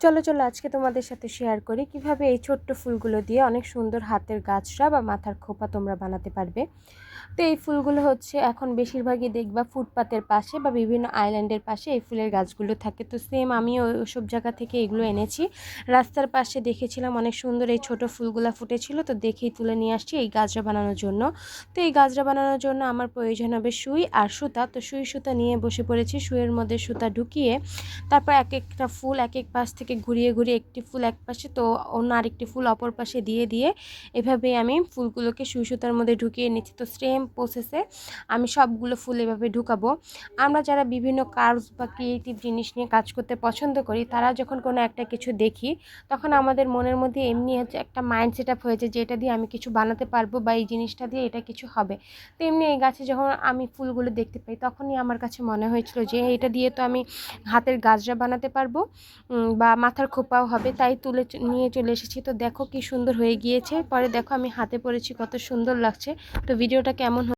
চলো চলো আজকে তোমাদের সাথে শেয়ার করি কীভাবে এই ছোট্ট ফুলগুলো দিয়ে অনেক সুন্দর হাতের গাছরা বা মাথার খোপা তোমরা বানাতে পারবে। তো এই ফুলগুলো হচ্ছে এখন বেশিরভাগই দেখবা ফুটপাতের পাশে বা বিভিন্ন আইল্যান্ডের পাশে এই ফুলের গাছগুলো থাকে। তো সেম আমিও ওসব জায়গা থেকে এগুলো এনেছি। রাস্তার পাশে দেখেছিলাম অনেক সুন্দর এই ছোট ফুলগুলো ফুটেছিল। তো দেখেই তুলে নিয়ে আসছি এই গাছরা বানানোর জন্য। তো এই গাছরা বানানোর জন্য আমার প্রয়োজন হবে সুই আর সুতা। তো সুই সুতা নিয়ে বসে পড়েছি। সুইয়ের মধ্যে সুতা ঢুকিয়ে তারপর এক একটা ফুল এক এক পাশ থেকে ঘুরিয়ে ঘুরিয়ে একটি ফুল এক পাশে তো অন্য আরেকটি ফুল অপর পাশে দিয়ে দিয়ে এভাবেই আমি ফুলগুলোকে সুই সুতার মধ্যে ঢুকিয়ে নিচ্ছি। তো সেম প্রসেসে আমি সবগুলো ফুল এভাবে ঢুকাবো। আমরা যারা বিভিন্ন কার্স বা ক্রিয়েটিভ জিনিস নিয়ে কাজ করতে পছন্দ করি, তারা যখন কোনো একটা কিছু দেখি, তখন আমাদের মনের মধ্যে এমনি হচ্ছে একটা মাইন্ড সেট আপ হয়েছে যে এটা দিয়ে আমি কিছু বানাতে পারব বা এই জিনিসটা দিয়ে এটা কিছু হবে। তো এমনি এই গাছে যখন আমি ফুলগুলো দেখতে পাই, তখনই আমার কাছে মনে হয়েছিল যে এটা দিয়ে তো আমি হাতের গাছরা বানাতে পারব বা মাথার খোপাও হবে, তাই তুলে নিয়ে চলে এসেছি। তো দেখো কি সুন্দর হয়ে গিয়েছে। পরে দেখো আমি হাতে পরেছি কত সুন্দর লাগছে। তো ভিডিওটা কেমন